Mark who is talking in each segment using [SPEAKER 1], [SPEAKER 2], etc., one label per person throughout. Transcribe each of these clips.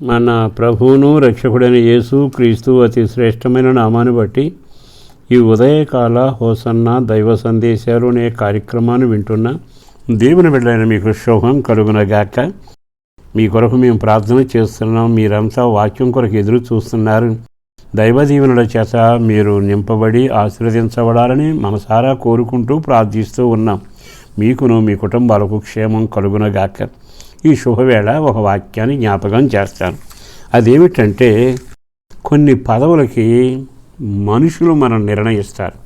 [SPEAKER 1] మన ప్రభువును రక్షకుడైన యేసు క్రీస్తు అతి శ్రేష్టమైన నామాన్ని బట్టి ఈ ఉదయకాల హోసన్న దైవ సందేశాలు అనే కార్యక్రమాన్ని వింటున్న దేవుని బిడ్డలైన మీకు శుభం కలుగునగాక. మీ కొరకు మేము ప్రార్థన చేస్తున్నాం. మీరంతా వాక్యం కొరకు ఎదురు చూస్తున్నారు. దైవ దీవెనల చేత మీరు నింపబడి ఆశీర్వదించబడాలని మనసారా కోరుకుంటూ ప్రార్థిస్తూ ఉన్నాం. మీకును మీ కుటుంబాలకు క్షేమం కలుగునగాక. ఈ శుభవేళ ఒక వాక్యాన్ని జ్ఞాపకం చేస్తాను. అదేమిటంటే కొన్ని పదవులకి మనుషులు మనం నిర్ణయిస్తారు.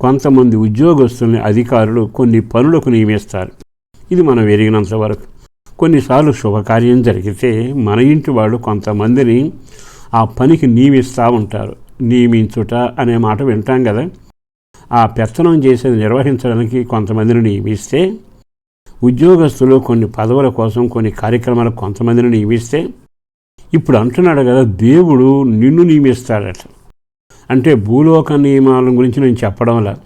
[SPEAKER 1] కొంతమంది ఉద్యోగస్తుల్ని అధికారులు కొన్ని పనులకు నియమిస్తారు. ఇది మనం ఎరిగినంత వరకు. కొన్నిసార్లు శుభకార్యం జరిగితే మన ఇంటి వాళ్ళు కొంతమందిని ఆ పనికి నియమిస్తూ ఉంటారు. నియమించుట అనే మాట వింటాం కదా? ఆ పెత్తనం చేసేది నిర్వహించడానికి కొంతమందిని నియమిస్తే ఉద్యోగస్తులు కొన్ని పదవుల కోసం కొన్ని కార్యక్రమాలకు కొంతమందిని నియమిస్తే ఇప్పుడు అంటున్నాడు కదా దేవుడు నిన్ను నియమిస్తాడట. అంటే భూలోక నియమాల గురించి నేను చెప్పడంలా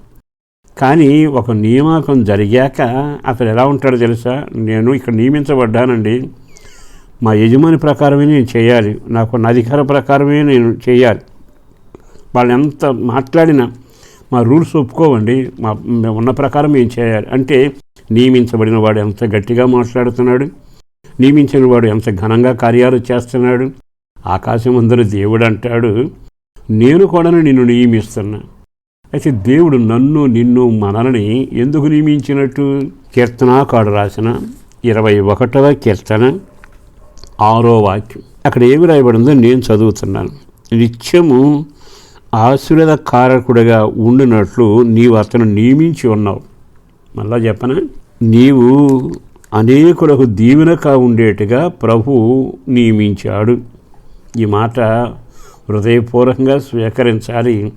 [SPEAKER 1] కానీ ఒక నియామకం జరిగాక అతను ఎలా ఉంటాడో తెలుసా? నేను ఇక్కడ నియమించబడ్డానండి. మా యజమాని ప్రకారమే నేను చేయాలి. నాకు నా అధికార ప్రకారమే నేను చేయాలి. వాళ్ళు ఎంత మాట్లాడినా మా రూల్స్ ఒప్పుకోవండి. మా ఉన్న ప్రకారం మేము చేయాలి. అంటే నియమించబడిన వాడు ఎంత గట్టిగా మాట్లాడుతున్నాడు? నియమించిన వాడు ఎంత ఘనంగా కార్యాలు చేస్తున్నాడు? ఆకాశం అందరూ దేవుడు అంటాడు నేను కూడా నిన్ను నియమిస్తున్నా. అయితే దేవుడు నన్ను నిన్ను మనల్ని ఎందుకు నియమించినట్టు? కీర్తనాకాడు రాసిన ఇరవై ఒకటవ కీర్తన ఆరో వాక్యం. అక్కడ ఏమి రాయబడిందో నేను చదువుతున్నాను. నిత్యము ఆశీర్వద కారకుడిగా ఉండినట్లు నీవు అతను నియమించి ఉన్నావు. మళ్ళా చెప్పనా? నీవు అనేకులకు దీవెనగా ఉండేట్టుగా ప్రభు నియమించాడు. ఈ మాట హృదయపూర్వకంగా స్వీకరించాలి.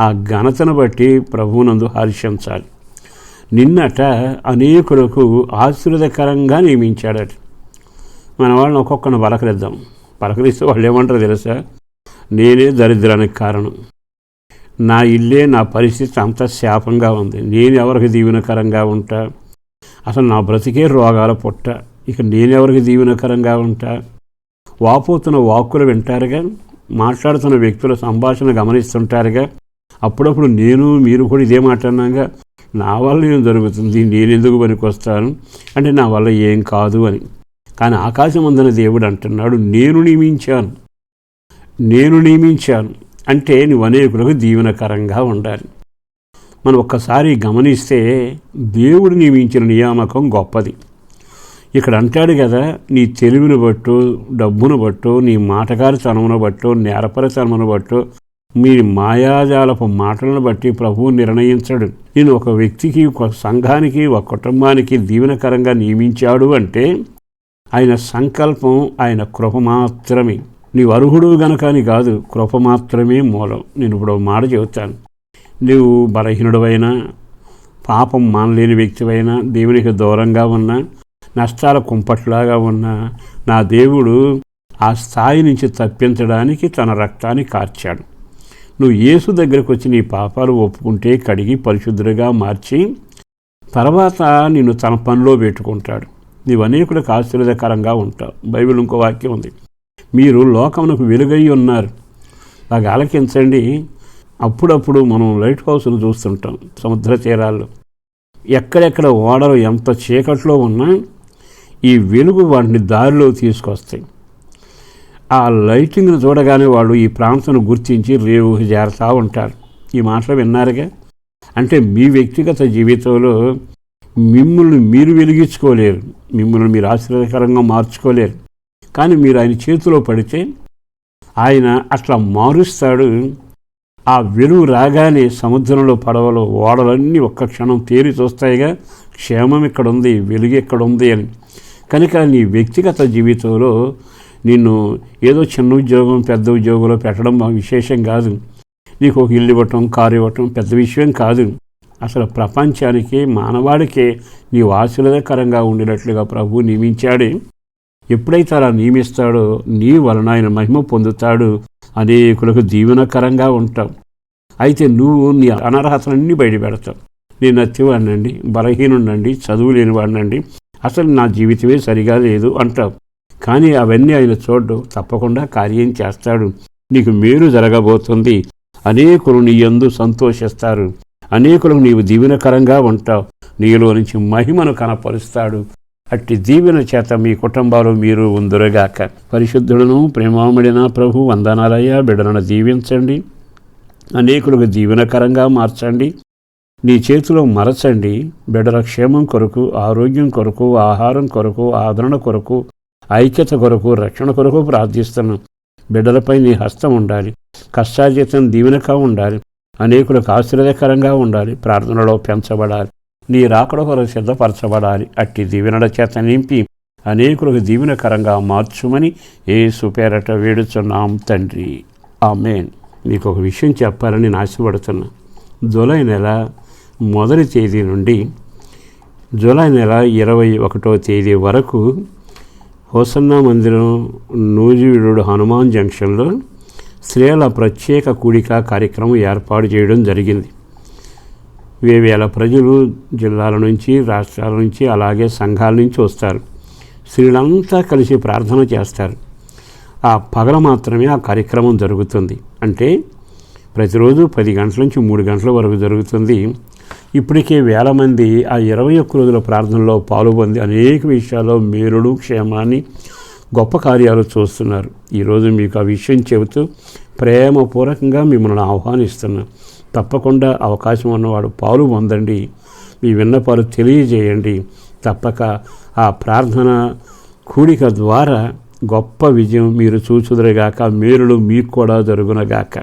[SPEAKER 1] ఆ ఘనతను బట్టి ప్రభువునందు హర్షించాలి నిన్నట అనేకులకు ఆశీర్వదకరంగా నియమించాడట. మన వాళ్ళని ఒక్కొక్కరిని పలకరిద్దాం. పలకరిస్తే వాళ్ళు ఏమంటారు తెలుసా? నేనే దరిద్రానికి కారణం. నా ఇల్లే నా పరిస్థితి అంత శాపంగా ఉంది. నేను ఎవరికి దీవెనకరంగా ఉంటా? అసలు నా బ్రతికే రోగాల పుట్ట. ఇక నేనెవరికి దీవెనకరంగా ఉంటా? వాపోతున్న వాక్కులు వింటారుగా? మాట్లాడుతున్న వ్యక్తుల సంభాషణ గమనిస్తుంటారుగా? అప్పుడప్పుడు నేను మీరు కూడా ఇదే మాట్లాడినాగా నా వల్ల ఏం జరుగుతుంది? నేను ఎందుకు పనికొస్తాను? అంటే నా వల్ల ఏం కాదు అని. కానీ ఆకాశం అందన దేవుడు అంటున్నాడు నేను నియమించాను. నేను నియమించాను. అంటే నువ్వు అనేకులకు దీవెనకరంగా ఉండాలి. మనం ఒక్కసారి గమనిస్తే దేవుడు నియమించిన నియామకం గొప్పది. ఇక్కడ అంటాడు కదా నీ తెలివిని బట్టు డబ్బును బట్టు నీ మాటగారితనమును బట్టు నేరపరితనమును బట్టు మీ మాయాజాలపు మాటలను బట్టి ప్రభువు నిర్ణయించడు. నేను ఒక వ్యక్తికి ఒక సంఘానికి ఒక కుటుంబానికి దీవెనకరంగా నియమించాడు అంటే ఆయన సంకల్పం ఆయన కృప మాత్రమే. నీ అర్హుడు గనక అని కాదు కృప మాత్రమే మూలం. నేను ఇప్పుడు మాట చెబుతాను. నీవు బలహీనుడవైనా పాపం మానలేని వ్యక్తివైనా దేవునికి దూరంగా ఉన్నా నష్టాల కుంపట్లాగా ఉన్నా నా దేవుడు ఆ స్థాయి నుంచి తప్పించడానికి తన రక్తాన్ని కార్చాడు. నువ్వు యేసు దగ్గరకు వచ్చి నీ పాపాలు ఒప్పుకుంటే కడిగి పరిశుద్ధుడిగా మార్చి తర్వాత నిన్ను తన పనిలో పెట్టుకుంటాడు. నీవు అనేకులకు ఆశీర్వదకరంగా ఉంటావు. బైబిల్ ఇంకో వాక్యం ఉంది. మీరు లోకమునకు వెలుగై ఉన్నారు. నాకు ఆలకించండి. అప్పుడప్పుడు మనం లైట్ హౌస్లు చూస్తుంటాం సముద్ర తీరాల్లో ఎక్కడెక్కడ ఓడలు ఎంత చీకట్లో ఉన్నా ఈ వెలుగు వాటిని దారిలో తీసుకొస్తాయి. ఆ లైటింగ్ను చూడగానే వాళ్ళు ఈ ప్రాంతం గుర్తించి రేవు చేరుతూ ఉంటారు. ఈ మాటలు విన్నారుగా? అంటే మీ వ్యక్తిగత జీవితంలో మిమ్మల్ని మీరు వెలిగించుకోలేరు మిమ్మల్ని మీరు ఆశ్చర్యకరంగా మార్చుకోలేరు. కానీ మీరు ఆయన చేతిలో పడితే ఆయన అట్లా మారుస్తాడు. ఆ వెలుగు రాగానే సముద్రంలో పడవలు ఓడలన్నీ ఒక్క క్షణం తేరి చూస్తాయిగా క్షేమం ఇక్కడ ఉంది వెలుగు ఇక్కడ ఉంది అని. కనుక నీ వ్యక్తిగత జీవితంలో నిన్ను ఏదో చిన్న ఉద్యోగం పెద్ద ఉద్యోగంలో పెట్టడం విశేషం కాదు. నీకు ఒక ఇల్లు ఇవ్వటం కారు ఇవ్వటం పెద్ద విషయం కాదు. అసలు ప్రపంచానికి మానవాడికే నీవు ఆశీర్వదకరంగా ఉండేటట్లుగా ప్రభు నియమించాడే. ఎప్పుడైతే అలా నియమిస్తాడో నీ వలన ఆయన మహిమ పొందుతాడు. అనేకులకు దీవెనకరంగా ఉంటావు. అయితే నువ్వు నీ అనర్హతలన్నీ బయటపెడతావు. నేను నత్తివాడినండి బలహీనుండండి చదువు లేనివాడినండి అసలు నా జీవితమే సరిగా లేదు అంటావు. కానీ అవన్నీ ఆయన చూడ్డు తప్పకుండా కార్యం చేస్తాడు. నీకు మేలు జరగబోతుంది. అనేకులు నీ ఎందు సంతోషిస్తారు. అనేకులకు నీవు దీవెనకరంగా ఉంటావు. నీలో నుంచి మహిమను కనపరుస్తాడు. అట్టి దీవెన చేత మీ కుటుంబాలు మీరు ఉందురుగాక. పరిశుద్ధుడును ప్రేమామడిన ప్రభు వందనాలయ్యా బిడలను దీవించండి. అనేకులకు దీవెనకరంగా మార్చండి. నీ చేతిలో మరచండి. బిడ్డల క్షేమం కొరకు ఆరోగ్యం కొరకు ఆహారం కొరకు ఆదరణ కొరకు ఐక్యత కొరకు రక్షణ కొరకు ప్రార్థిస్తున్నాం. బిడ్డలపై నీ హస్తం ఉండాలి. కష్టాజీతం దీవెనగా ఉండాలి. అనేకులకు ఆశ్చర్యకరంగా ఉండాలి. ప్రార్థనలో పెంచబడాలి. నీ రాకడ కొరకు సిద్ధపరచబడాలి. అట్టి దీవెనల చేత నింపి అనేకులకు దీవెనకరంగా మార్చుమని ఏ సుపేరట వేడుచున్నాం తండ్రి. ఆమెన్. నీకు ఒక విషయం చెప్పాలని నాశపడుతున్నా. జూలై నెల మొదటి తేదీ నుండి జూలై నెల ఇరవై ఒకటో తేదీ వరకు హోసన్న మందిరం నూజివీడు హనుమాన్ జంక్షన్లో స్త్రీల ప్రత్యేక కూడిక కార్యక్రమం ఏర్పాటు చేయడం జరిగింది. వేవేల ప్రజలు జిల్లాల నుంచి రాష్ట్రాల నుంచి అలాగే సంఘాల నుంచి వస్తారు. స్త్రీలంతా కలిసి ప్రార్థన చేస్తారు. ఆ పగల మాత్రమే ఆ కార్యక్రమం జరుగుతుంది. అంటే ప్రతిరోజు పది గంటల నుంచి మూడు గంటల వరకు జరుగుతుంది. ఇప్పటికే వేల మంది ఆ ఇరవై ఒక్క రోజుల ప్రార్థనలో పాల్గొంది అనేక విషయాల్లో మేలుడు క్షేమాన్ని గొప్ప కార్యాలు చూస్తున్నారు. ఈరోజు మీకు ఆ విషయం చెబుతూ ప్రేమపూర్వకంగా మిమ్మల్ని ఆహ్వానిస్తున్నాం. తప్పకుండా అవకాశం ఉన్నవాడు పాలు పొందండి. మీ విన్నపాలు తెలియజేయండి. తప్పక ఆ ప్రార్థన కూడిక ద్వారా గొప్ప విజయం మీరు చూచుదురుగాక మేలులు మీకు కూడా జరుగునగాక.